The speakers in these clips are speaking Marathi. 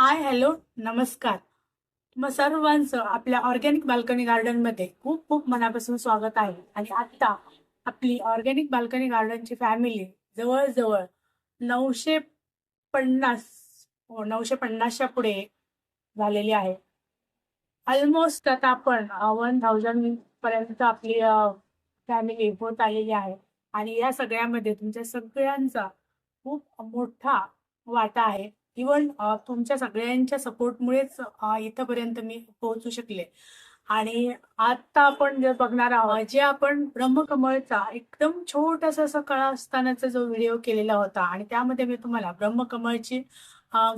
हाय हॅलो नमस्कार. मग सर्वांचं आपल्या ऑर्गॅनिक बाल्कनी गार्डनमध्ये खूप खूप मनापासून स्वागत आहे. आणि आत्ता आपली ऑर्गॅनिक बाल्कनी गार्डनची फॅमिली जवळजवळ नऊशे पन्नास हो नऊशे पन्नासच्या पुढे झालेली आहे. ऑलमोस्ट आता आपण वन थाउजंड पर्यंत आपली फॅमिली होत आलेली आहे. आणि या सगळ्यामध्ये तुमच्या सगळ्यांचा खूप मोठा वाटा आहे. इवन तुमच्या सगळ्यांच्या सपोर्टमुळेच इथंपर्यंत मी पोहोचू शकले. आणि आता आपण जर बघणार आहोत जे आपण ब्रह्मकमळचा एकदम छोटासा असा कळा असतानाचा जो व्हिडिओ केलेला होता आणि त्यामध्ये मी तुम्हाला ब्रह्मकमळची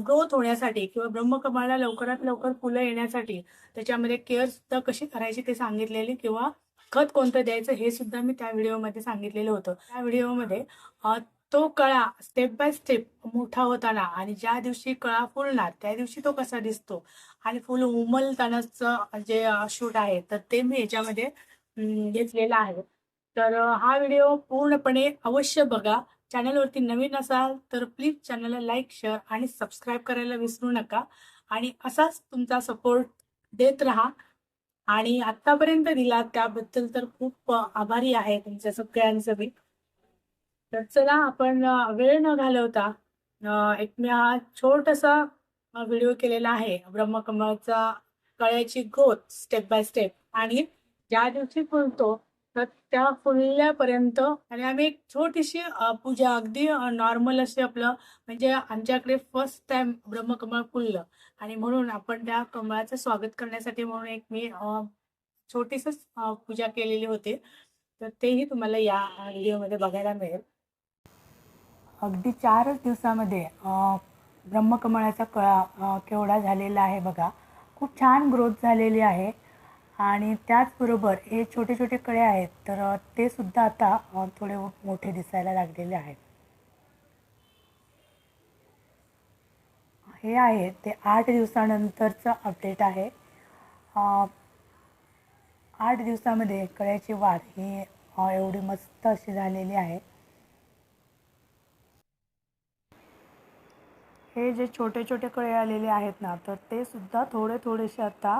ग्रोथ होण्यासाठी किंवा ब्रह्मकमळाला लवकरात लवकर फुलं येण्यासाठी त्याच्यामध्ये केअर सुद्धा कशी करायची ते सांगितलेली किंवा खत कोणतं द्यायचं हे सुद्धा मी त्या व्हिडिओमध्ये सांगितलेलं होतं. त्या व्हिडिओमध्ये तो कळा स्टेप बाय स्टेप मोठा होताना आणि ज्या दिवशी कळा फुलणार त्या दिवशी तो कसा दिसतो आणि फुल उमलतानाचं जे शूट आहे तर ते मी याच्यामध्ये घेतलेलं आहे. तर हा व्हिडिओ पूर्णपणे अवश्य बघा. चॅनलवरती नवीन असाल तर प्लीज चॅनलला लाईक शेअर आणि सबस्क्राईब करायला विसरू नका. आणि असाच तुमचा सपोर्ट देत राहा. आणि आतापर्यंत दिला त्याबद्दल तर खूप आभारी आहे तुमच्या सगळ्यांचं मी. तर चला आपण वेळ न घालवता एक मी हा छोटासा व्हिडिओ केलेला आहे. ब्रह्मकमळचा कळ्याची ग्रोथ स्टेप बाय स्टेप आणि ज्या दिवशी फुलतो तर त्या फुलल्यापर्यंत आणि आम्ही एक छोटीशी पूजा अगदी नॉर्मल अशी आपलं म्हणजे आमच्याकडे फर्स्ट टाइम ब्रह्मकमळ फुललं. आणि म्हणून आपण त्या कमळाचं स्वागत करण्यासाठी म्हणून एक मी अ, छोटीसच पूजा केलेली होती. तर तेही तुम्हाला या व्हिडिओमध्ये बघायला मिळेल. अगदी चारच दिवसामध्ये ब्रह्मकमळाचा कळा केवढा झालेला आहे बघा. खूप छान ग्रोथ झालेली आहे. आणि त्याचबरोबर हे छोटे छोटे कळे आहेत तर ते सुद्धा आता थोडे मोठे दिसायला लागलेले आहेत. हे आहे ते आठ दिवसानंतरचं अपडेट आहे. आठ दिवसामध्ये कळ्याची वाढ ही एवढी मस्त अशी झालेली आहे. हे जे छोटे छोटे कळे आलेले आहेत ना तर ते सुद्धा थोडे थोडेसे आता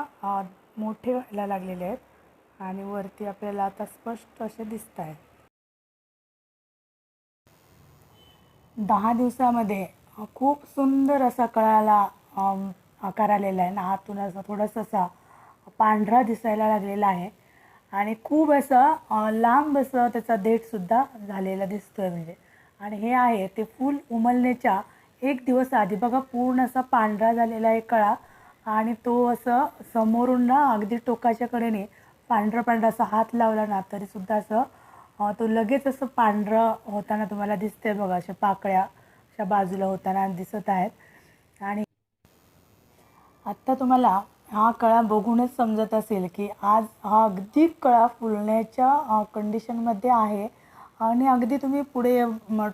मोठे व्हायला लागलेले आहेत. आणि वरती आपल्याला आता स्पष्ट असे दिसत आहेत. दहा दिवसामध्ये खूप सुंदर असा कळाला आकार आलेला आहे. ना आतून असा थोडासा असा पांढरा दिसायला लागलेला आहे. आणि खूप असं लांब असं त्याचा देठसुद्धा झालेला दिसतोय म्हणजे. आणि हे आहे ते फूल उमलण्याच्या एक दिवस आधी. बघा पूर्ण असा पांढरा झालेला आहे कळा आणि तो असं समोरून ना अगदी टोकाच्या कडेने पांढरा पांढरा असा हात लावला ना तरीसुद्धा असं तो लगेच असं पांढरं होताना तुम्हाला दिसते बघा अशा पाकळ्या अशा बाजूला होताना दिसत आहेत. आणि आत्ता तुम्हाला हा कळा बघूनच समजत असेल की आज हा अगदी कळा फुलण्याच्या कंडिशनमध्ये आहे. आणि अगदी तुम्ही पुढे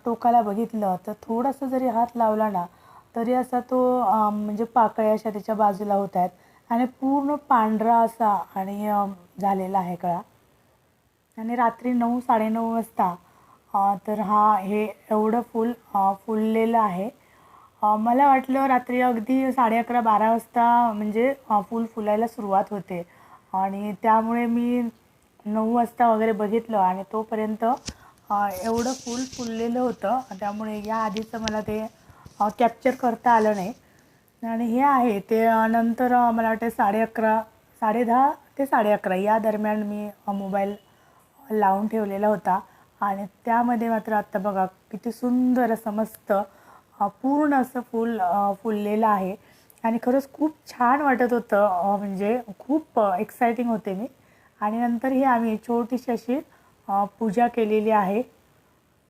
टोकाला बघितलं तर थोडासा जरी हात लावला ना तरी असा तो म्हणजे पाकळ्या अशा त्याच्या बाजूला होत आहेत. आणि पूर्ण पांढरा असा आणि झालेला आहे कळा आणि रात्री नऊ साडेनऊ वाजता तर हा हे एवढं फुल फुललेलं आहे. मला वाटलं रात्री अगदी साडे अकरा बारा वाजता म्हणजे फुल फुलायला सुरुवात होते. आणि त्यामुळे मी नऊ वाजता वगैरे बघितलं आणि तोपर्यंत एवढं फुल फुललेलं होतं. त्यामुळे या आधीचं मला ते कॅप्चर करता आलं नाही. आणि हे आहे ते नंतर मला वाटतं साडे अकरा साडे दहा ते साडे अकरा या दरम्यान मी मोबाईल लावून ठेवलेला होता. आणि त्यामध्ये मात्र आत्ता बघा किती सुंदर असं मस्त पूर्ण असं फुल फुललेलं आहे. आणि खरंच खूप छान वाटत होतं म्हणजे खूप एक्सायटिंग होते मी. आणि नंतर ही आम्ही छोटीशी अशी पूजा केलेली आहे.